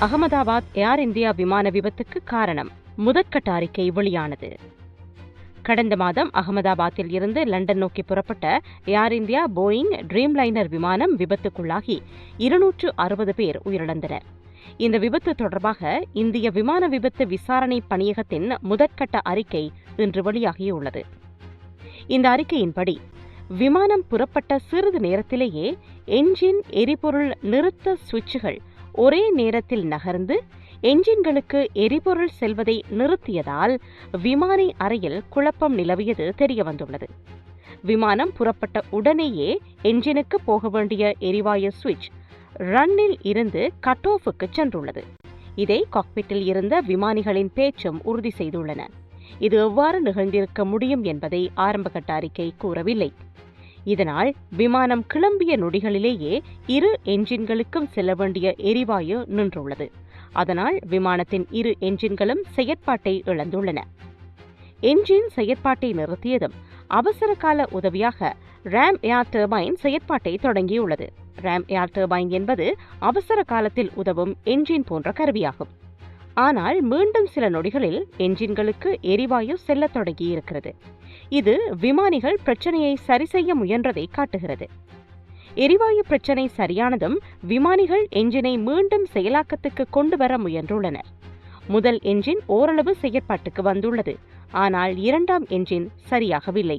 அகமதாபாத் ஏர் India விமான விபத்துக்கு காரணம். முதற்கட்ட அறிக்கை வெளியானது. கடந்த மாதம் அகமதாபாத்தில் இருந்து லண்டன் நோக்கி புறப்பட்ட ஏர் இந்தியா போயிங் ட்ரீம்லைனர் விமானம் விபத்துக்குள்ளாகி இருநூற்று அறுபது பேர் உயிரிழந்தனர். இந்த விபத்து தொடர்பாக இந்திய விமான விபத்து விசாரணை பணியகத்தின் முதற்கட்ட அறிக்கை இன்று வெளியாகியுள்ளது. இந்த அறிக்கையின்படி விமானம் புறப்பட்ட சிறிது நேரத்திலேயே என்ஜின் எரிபொருள் நிறுத்த சுவிட்சுகள் ஒரே நேரத்தில் நகர்ந்து என்ஜின்களுக்கு எரிபொருள் செல்வதை நிறுத்தியதால் விமானி அறையில் குழப்பம் நிலவியது தெரியவந்துள்ளது விமானம் புறப்பட்ட உடனேயே என்ஜினுக்கு போக வேண்டிய எரிவாயு சுவிட்ச் ரன்னில் இருந்து கட் ஆஃபுக்கு சென்றுள்ளது. இதை காக்பிட்டில் இருந்த விமானிகளின் பேச்சும் உறுதி செய்துள்ளன. இது எவ்வாறு நிகழ்ந்திருக்க முடியும் என்பதை ஆரம்பகட்ட அறிக்கை கூறவில்லை. இதனால் விமானம் கிளம்பிய நொடிகளிலேயே இரு என்ஜின்களுக்கும் செல்ல வேண்டிய எரிவாயு நின்றுள்ளது. அதனால் விமானத்தின் இரு என்ஜின்களும் செயற்பாட்டை இழந்துள்ளன. என்ஜின் செயற்பாட்டை நிறுத்தியதும் அவசர கால உதவியாக ரேம் ஏர் டர்பைன் செயற்பாட்டை தொடங்கியுள்ளது. ரேம் ஏர் டர்பைன் என்பது அவசர காலத்தில் உதவும் என்ஜின் போன்ற கருவியாகும். ஆனால் மீண்டும் சில நொடிகளில் என்ஜின்களுக்கு எரிவாயு செல்லத் தொடங்கியிருக்கிறது. இது விமானிகள் பிரச்சனையை சரி செய்ய முயன்றதை காட்டுகிறது. எரிவாயு பிரச்சனை சரியானதும் விமானிகள் என்ஜினை மீண்டும் செயலாக்கத்துக்கு கொண்டு வர முயன்றுள்ளனர். முதல் என்ஜின் ஓரளவு செயற்பாட்டுக்கு வந்துள்ளது. ஆனால் இரண்டாம் என்ஜின் சரியாகவில்லை.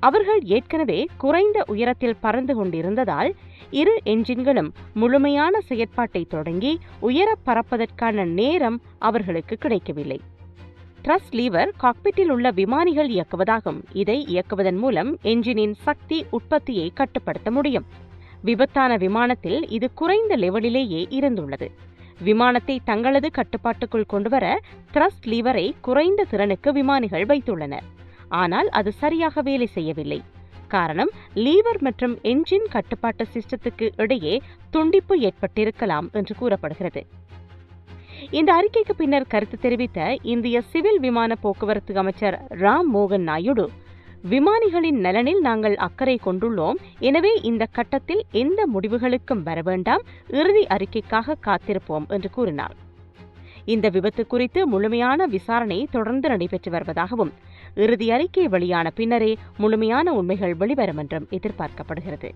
அவர்கள் ஏற்கனவே குறைந்த உயரத்தில் பறந்து கொண்டிருந்ததால் இரு என்ஜின்களும் முழுமையான செயற்பாட்டை தொடங்கி உயர பறப்பதற்கான நேரம் அவர்களுக்கு கிடைக்கவில்லை. ட்ரஸ் லீவர் காக்பிட்டில் உள்ள விமானிகள் இயக்குவதாகும். இதை இயக்குவதன் மூலம் என்ஜினின் சக்தி உற்பத்தியை கட்டுப்படுத்த முடியும். விபத்தான விமானத்தில் இது குறைந்த லெவலிலேயே இருந்துள்ளது. விமானத்தை தங்களது கட்டுப்பாட்டுக்குள் கொண்டுவர த்ரஸ்ட் லீவரை குறைந்த திறனுக்கு விமானிகள் வைத்துள்ளனர். ஆனால் அது சரியாக வேலை செய்யவில்லை. காரணம் லீவர் மற்றும் என்ஜின் கட்டுப்பாட்டு சிஸ்டத்துக்கு இடையே துண்டிப்பு ஏற்பட்டிருக்கலாம் என்று கூறப்படுகிறது. இந்த அறிக்கைக்கு பின்னர் கருத்து தெரிவித்த இந்திய சிவில் விமான போக்குவரத்து அமைச்சர் ராம் மோகன் நாயுடு விமானிகளின் நலனில் நாங்கள் அக்கறை கொண்டுள்ளோம். எனவே இந்த கட்டத்தில் எந்த முடிவுகளுக்கும் வர வேண்டாம். இறுதி அறிக்கைக்காக காத்திருப்போம் என்று கூறினார். இந்த விபத்து குறித்து முழுமையான விசாரணை தொடர்ந்து நடைபெற்று வருவதாகவும் இறுதி அறிக்கை வெளியான பின்னரே முழுமையான உண்மைகள் வெளிவரும் என்றும் எதிர்பார்க்கப்படுகிறது.